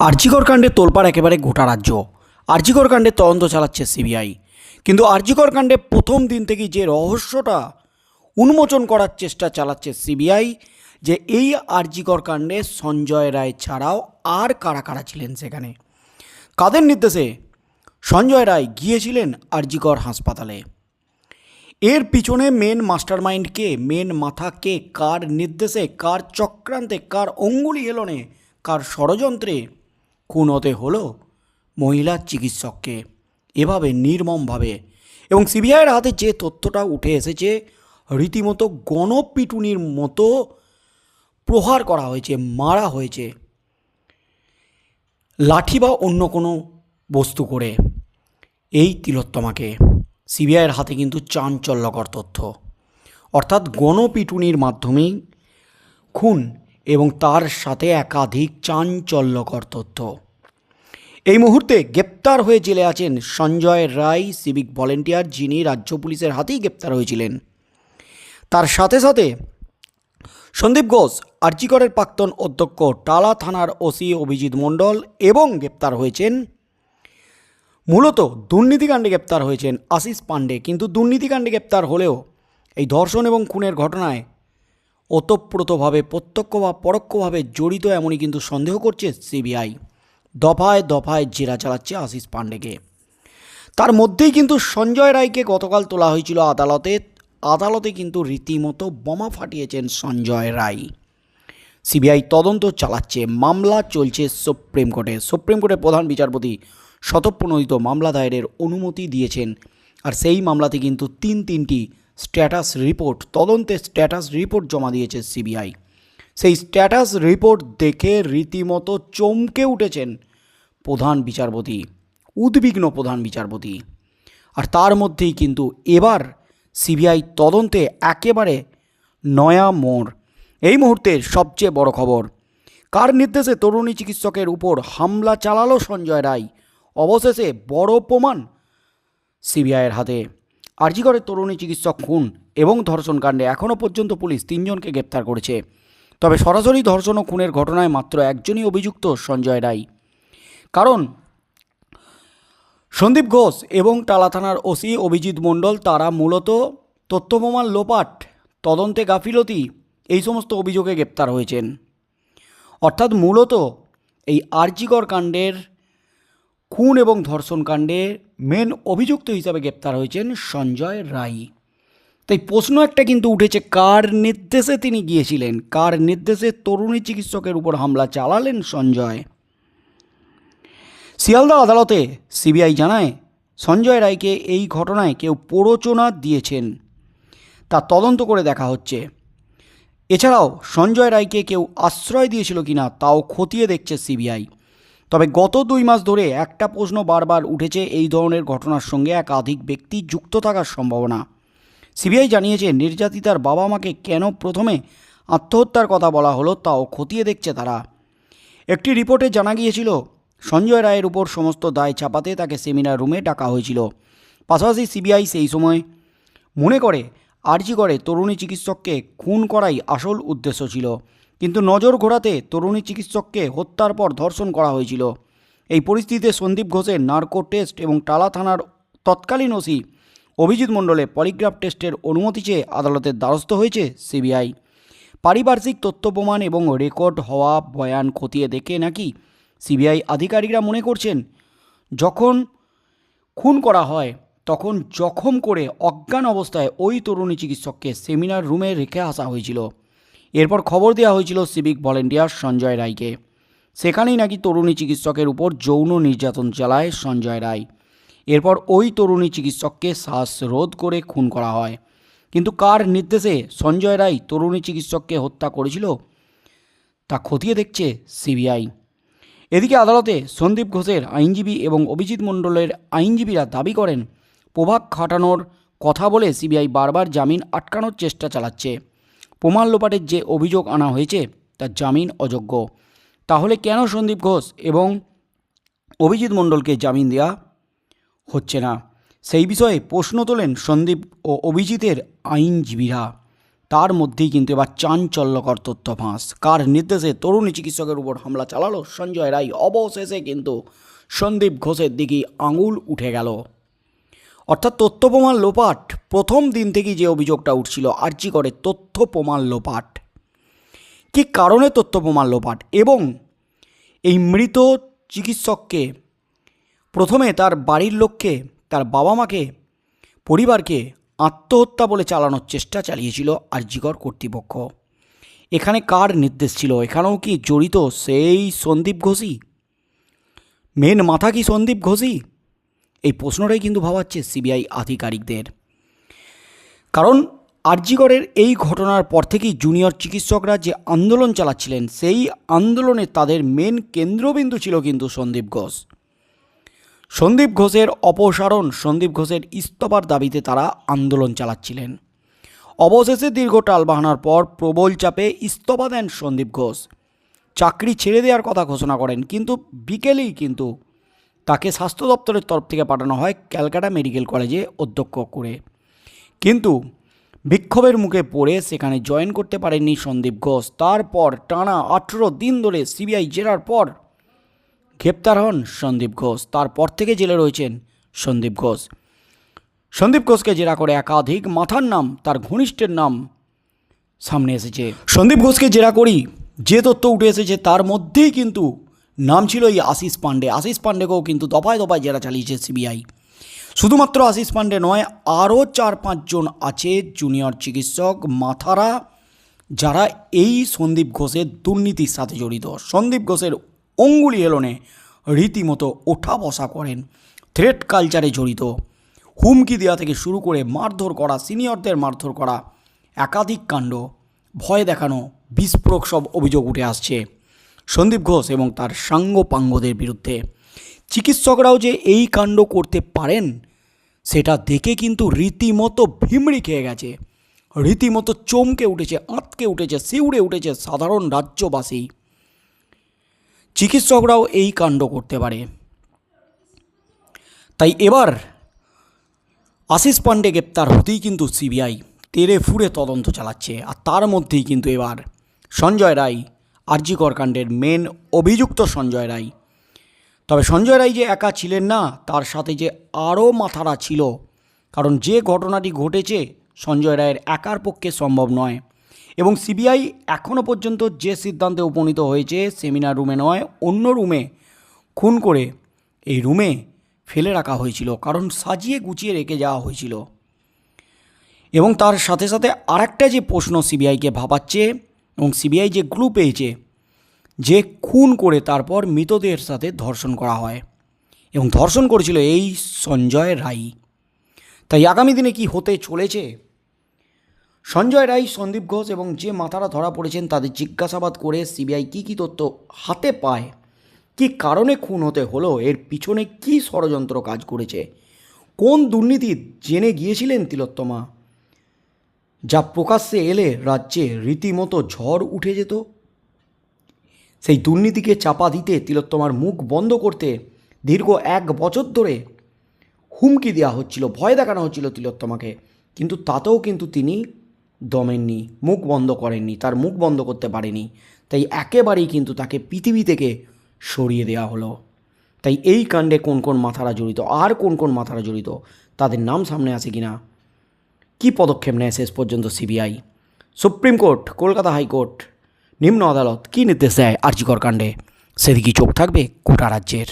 আরজিকর কাণ্ডে তোলপাড় একেবারে গোটা রাজ্য। আরজিকর কাণ্ডে তদন্ত চালাচ্ছে সিবিআই। কিন্তু আরজিকর কাণ্ডে প্রথম দিন থেকেই যে রহস্যটা উন্মোচন করার চেষ্টা চালাচ্ছে সিবিআই, যে এই আরজিকর কাণ্ডে সঞ্জয় রায় ছাড়াও আর কারা কারা ছিলেন সেখানে? কাদের নির্দেশে সঞ্জয় রায় গিয়েছিলেন আরজিকর হাসপাতালে? এর পিছনে মেন মাস্টারমাইন্ড কে মেন মাথা কে, কার নির্দেশে, কার চক্রান্তে, কার অঙ্গুলি হেলনে, কার ষড়যন্ত্রে খুন হতে হলো মহিলা চিকিৎসককে। এভাবে নির্মমভাবে। এবং সিবিআইয়ের হাতে যে তথ্যটা উঠে এসেছে, রীতিমতো গণপিটুনির মতো প্রহার করা হয়েছে, মারা হয়েছে। লাঠি বা অন্য কোনো বস্তু করে এই তিলোত্তমাকে। সিবিআইয়ের হাতে কিন্তু চাঞ্চল্যকর তথ্য। অর্থাৎ গণপিটুনির মাধ্যমেই খুন এবং তার সাথে একাধিক চাঞ্চল্যকর তথ্য। এই মুহূর্তে গ্রেপ্তার হয়ে জেলে আছেন সঞ্জয় রায়, সিভিক ভলেন্টিয়ার, যিনি রাজ্য পুলিশের হাতেই গ্রেপ্তার হয়েছিলেন। তার সাথে সাথে সন্দীপ ঘোষ, আর্জিকরের প্রাক্তন অধ্যক্ষ টালা থানার ওসি অভিজিৎ মণ্ডল এবং গ্রেপ্তার হয়েছেন। মূলত দুর্নীতিকাণ্ডে গ্রেপ্তার হয়েছেন আশিস পাণ্ডে, কিন্তু দুর্নীতিকাণ্ডে গ্রেপ্তার হলেও এই ধর্ষণ এবং খুনের ঘটনায় ওতপ্রোতভাবে, প্রত্যক্ষ বা পরোক্ষভাবে জড়িত এমনই কিন্তু সন্দেহ করছে সিবিআই। দফায় দফায় জেরা চালাচ্ছে আশিস পাণ্ডেকে। তার মধ্যেই কিন্তু সঞ্জয় রায়কে গতকাল তোলা হয়েছিল আদালতে। আদালতে কিন্তু রীতিমতো বোমা ফাটিয়েছেন সঞ্জয় রায়। সিবিআই তদন্ত চালাচ্ছে, মামলা চলছে সুপ্রিম কোর্টে। সুপ্রিম কোর্টের প্রধান বিচারপতি শতপ্রণোদিত মামলা দায়েরের অনুমতি দিয়েছেন, আর সেই মামলাতে কিন্তু তিন তিনটি স্ট্যাটাস রিপোর্ট তদন্তের স্ট্যাটাস রিপোর্ট জমা দিয়েছে সিবিআই। সেই স্ট্যাটাস রিপোর্ট দেখে রীতিমতো চমকে উঠেছেন প্রধান বিচারপতি, উদ্বিগ্ন প্রধান বিচারপতি। আর তার মধ্যেই কিন্তু এবার সিবিআই তদন্তে একেবারে নয়া মোড়। এই মুহূর্তের সবচেয়ে বড় খবর, কার নির্দেশে তরুণী চিকিৎসকের উপর হামলা চালালো সঞ্জয় রায়? অবশেষে বড় প্রমাণ সিবিআইয়ের হাতে। আরজিগড়ের তরুণী চিকিৎসক খুন এবং ধর্ষণ কাণ্ডে এখনও পর্যন্ত পুলিশ তিনজনকে গ্রেপ্তার করেছে। তবে সরাসরি ধর্ষণ ও খুনের ঘটনায় মাত্র একজনই অভিযুক্ত সঞ্জয় রায়। কারণ সন্দীপ ঘোষ এবং টালা থানার ওসি অভিজিৎ মণ্ডল তারা মূলত তথ্যপ্রমাণ লোপাট, তদন্তে গাফিলতি, এই সমস্ত অভিযোগে গ্রেপ্তার হয়েছেন। অর্থাৎ মূলত এই আরজিকর কাণ্ডের খুন এবং ধর্ষণ কাণ্ডে মেন অভিযুক্ত হিসাবে গ্রেপ্তার হয়েছেন সঞ্জয় রায়। তাই প্রশ্ন একটা কিন্তু উঠেছে, কার নির্দেশে তিনি গিয়েছিলেন? কার নির্দেশে তরুণী চিকিৎসকের উপর হামলা চালালেন সঞ্জয়? শিয়ালদা আদালতে, সিবিআই জানায়, সঞ্জয় রায়কে এই ঘটনায় কেউ প্ররোচনা দিয়েছেন। তা তদন্ত করে দেখা হচ্ছে। এছাড়াও, সঞ্জয় রায়কে কেউ আশ্রয় দিয়েছিল কিনা তাও খতিয়ে দেখছে সিবিআই। তবে গত দুই মাস ধরে একটা প্রশ্ন বারবার উঠেছে এই ধরনের ঘটনার সঙ্গে একাধিক ব্যক্তি যুক্ত থাকার সম্ভাবনা। সিবিআই জানিয়েছে, নির্যাতিতার বাবা মাকে কেন প্রথমে আত্মহত্যার কথা বলা হলো তাও খতিয়ে দেখছে তারা। একটি রিপোর্টে জানা গিয়েছিল সঞ্জয় রায়ের উপর সমস্ত দায় চাপাতে তাকে সেমিনার রুমে ডাকা হয়েছিল। পাশাপাশি সিবিআই সেই সময় মনে করে, আর্জি করে তরুণী চিকিৎসককে খুন করাই আসল উদ্দেশ্য ছিল। কিন্তু নজর ঘোরাতে তরুণী চিকিৎসককে হত্যার পর ধর্ষণ করা হয়েছিল। এই পরিস্থিতিতে সন্দীপ ঘোষের নার্কো টেস্ট এবং টালা থানার তৎকালীন ওসি অভিজিৎ মণ্ডলে পলিগ্রাফ টেস্টের অনুমতি চেয়ে আদালতের দ্বারস্থ হয়েছে সিবিআই। পারিপার্শ্বিক তথ্য প্রমাণ এবং রেকর্ড হওয়া বয়ান খতিয়ে দেখে নাকি সিবিআই আধিকারিকরা মনে করছেন, যখন খুন করা হয়, তখন জখম করে অজ্ঞান অবস্থায় ওই তরুণী চিকিৎসককে সেমিনার রুমে রেখে আসা হয়েছিল। এরপর খবর দেওয়া হয়েছিল সিভিক ভলেন্টিয়ার সঞ্জয় রায়কে। সেখানেই নাকি তরুণী চিকিৎসকের উপর যৌন নির্যাতন চালায় সঞ্জয় রায়। এরপর ওই তরুণী চিকিৎসককে শ্বাসরোধ করে খুন করা হয়। কিন্তু কার নির্দেশে সঞ্জয় রায় তরুণী চিকিৎসককে হত্যা করেছিল, তা খতিয়ে দেখছে সিবিআই। এদিকে আদালতে সন্দীপ ঘোষের আইনজীবী এবং অভিজিৎ মণ্ডলের আইনজীবীরা দাবি করেন, প্রভাব খাটানোর কথা বলে সিবিআই বারবার জামিন আটকানোর চেষ্টা চালাচ্ছে। প্রমাণ লোপাটের যে অভিযোগ আনা হয়েছে তার জামিন অযোগ্য। তাহলে কেন সন্দীপ ঘোষ এবং অভিজিৎ মণ্ডলকে জামিন দেওয়া হচ্ছে না? সেই বিষয়ে প্রশ্ন তোলেন সন্দীপ ও অভিজিতের আইনজীবীরা। তার মধ্যেই কিন্তু এবার চাঞ্চল্যকর তথ্য ফাঁস। কার নির্দেশে তরুণী চিকিৎসকের উপর হামলা চালালো? সঞ্জয় রায় অবশেষে কিন্তু সন্দীপ ঘোষের দিকেই আঙুল উঠে গেল। অর্থাৎ তথ্য প্রমাণ লোপাট। প্রথম দিন থেকেই যে অভিযোগটা উঠছিল আর আর্জি করে তথ্য প্রমাণ লোপাট। কী কারণে তথ্য প্রমাণ লোপাট? এবং এই মৃত চিকিৎসককে প্রথমে তার বাড়ির লোককে, তার বাবা মাকে পরিবারকে আত্মহত্যা বলে চালানোর চেষ্টা চালিয়েছিল আরজিকর কর্তৃপক্ষ। এখানে কার নির্দেশ ছিল? এখানেও কি জড়িত সেই সন্দীপ ঘোষই মেন মাথা কি সন্দীপ ঘোষই এই প্রশ্নটাই কিন্তু ভাবাচ্ছে সিবিআই আধিকারিকদের। কারণ আরজিগড়ের এই ঘটনার পর থেকেই জুনিয়র চিকিৎসকরা যে আন্দোলন চালাচ্ছিলেন, সেই আন্দোলনে তাদের মেন কেন্দ্রবিন্দু ছিল কিন্তু সন্দীপ ঘোষ। সন্দীপ ঘোষের অপসারণ সন্দীপ ঘোষের ইস্তফার দাবিতে তারা আন্দোলন চালাচ্ছিলেন। অবশেষে দীর্ঘ টালবাহানার পর প্রবল চাপে ইস্তফা দেন সন্দীপ ঘোষ। চাকরি ছেড়ে দেওয়ার কথা ঘোষণা করেন, কিন্তু বিকেলেই কিন্তু তাকে স্বাস্থ্য দপ্তরের তরফ থেকে পাঠানো হয় ক্যালকাটা মেডিকেল কলেজে অধ্যক্ষ করে। কিন্তু বিক্ষোভের মুখে পড়ে সেখানে জয়েন করতে পারেননি সন্দীপ ঘোষ। তারপর টানা আঠেরো দিন ধরে সিবিআই জেরার পর গ্রেপ্তার হন সন্দীপ ঘোষ। তারপর থেকে জেলে রয়েছেন সন্দীপ ঘোষ। সন্দীপ ঘোষকে জেরা করে একাধিক মাথার নাম, তার ঘনিষ্ঠের নাম সামনে এসেছে। সন্দীপ ঘোষকে জেরা করি যে তথ্য উঠে এসেছে তার মধ্যেই কিন্তু নাম ছিল এই আশিস পাণ্ডে। আশিস পাণ্ডেকেও কিন্তু দফায় দফায় জেরা চালিয়েছে সিবিআই। শুধুমাত্র আশিস পাণ্ডে নয়, আরও চার পাঁচজন আছে জুনিয়র চিকিৎসক, মাথারা, যারা এই সন্দীপ ঘোষের দুর্নীতির সাথে জড়িত। সন্দীপ ঘোষের অঙ্গুলি হেলনে রীতিমতো ওঠা বসা করেন। থ্রেট কালচারে জড়িত। হুমকি দেওয়া থেকে শুরু করে মারধর করা, সিনিয়রদের মারধর করা, একাধিক কাণ্ড, ভয় দেখানো, বিস্ফোরক সব অভিযোগ উঠে আসছে। সন্দীপ ঘোষ এবং তার সাঙ্গ পাঙ্গদের বিরুদ্ধে। চিকিৎসকরাও যে এই কাণ্ড করতে পারেন, সেটা দেখে কিন্তু রীতিমতো ভিমড়ি খেয়ে গেছে। রীতিমতো চমকে উঠেছে, আঁতকে উঠেছে শিউড়ে উঠেছে সাধারণ রাজ্যবাসী। চিকিৎসকরাও এই কাণ্ড করতে পারে। তাই এবার আশিস পাণ্ডে গ্রেপ্তার হতেই কিন্তু সিবিআই তেরে ফুরে তদন্ত চালাচ্ছে আর তার মধ্যেই কিন্তু এবার সঞ্জয় রায় আরজিকর কাণ্ডের মেন অভিযুক্ত সঞ্জয় রায়। তবে সঞ্জয় রায় যে একা ছিলেন না, তার সাথে যে আরও মাথারা ছিল, কারণ যে ঘটনাটি ঘটেছে, সঞ্জয় রায়ের একার পক্ষে সম্ভব নয়। এবং সিবিআই এখনও পর্যন্ত যে সিদ্ধান্তে উপনীত হয়েছে সেমিনার রুমে নয়, অন্য রুমে খুন করে এই রুমে ফেলে রাখা হয়েছিল, কারণ সাজিয়ে গুছিয়ে রেখে যাওয়া হয়েছিল। এবং তার সাথে সাথে আরেকটা যে প্রশ্ন সিবিআইকে ভাবাচ্ছে এবং সিবিআই যে গ্লু পেয়েছে, যে খুন করে তারপর মৃতদের সাথে ধর্ষণ করা হয়। এবং ধর্ষণ করেছিল এই সঞ্জয় রাই তাই আগামী দিনে কি হতে চলেছে? সঞ্জয় রায়, সন্দীপ ঘোষ এবং যে মাথারা ধরা পড়েছেন তাদের জিজ্ঞাসাবাদ করে সিবিআই কী কী তথ্য হাতে পায়, কী কারণে খুন হতে হলো, এর পিছনে কী ষড়যন্ত্র কাজ করেছে, কোন দুর্নীতি জেনে গিয়েছিলেন তিলোত্তমা, যা প্রকাশ্যে এলে রাজ্যে রীতিমতো ঝড় উঠে যেত, সেই দুর্নীতিকে চাপা দিতে তিলোত্তমার মুখ বন্ধ করতে দীর্ঘ এক বছর ধরে হুমকি দেওয়া হচ্ছিল, ভয় দেখানো হচ্ছিল তিলোত্তমাকে, কিন্তু তাতেও কিন্তু তিনি দমেননি, মুখ বন্ধ করেননি, তার মুখ বন্ধ করতে পারেনি। তাই একেবারেই কিন্তু তাকে পৃথিবী থেকে সরিয়ে দেওয়া হলো। তাই এই কাণ্ডে কোন কোন মাথারা জড়িত, আর কোন কোন মাথারা জড়িত, তাদের নাম সামনে আসে কিনা? কী পদক্ষেপ নেয় শেষ পর্যন্ত CBI? Supreme court, Kolkata high court, নিম্ন আদালত কী নির্দেশ দেয় আর্জিকর কাণ্ডে? সেদিকেই চোখ থাকবে গোটা রাজ্যের।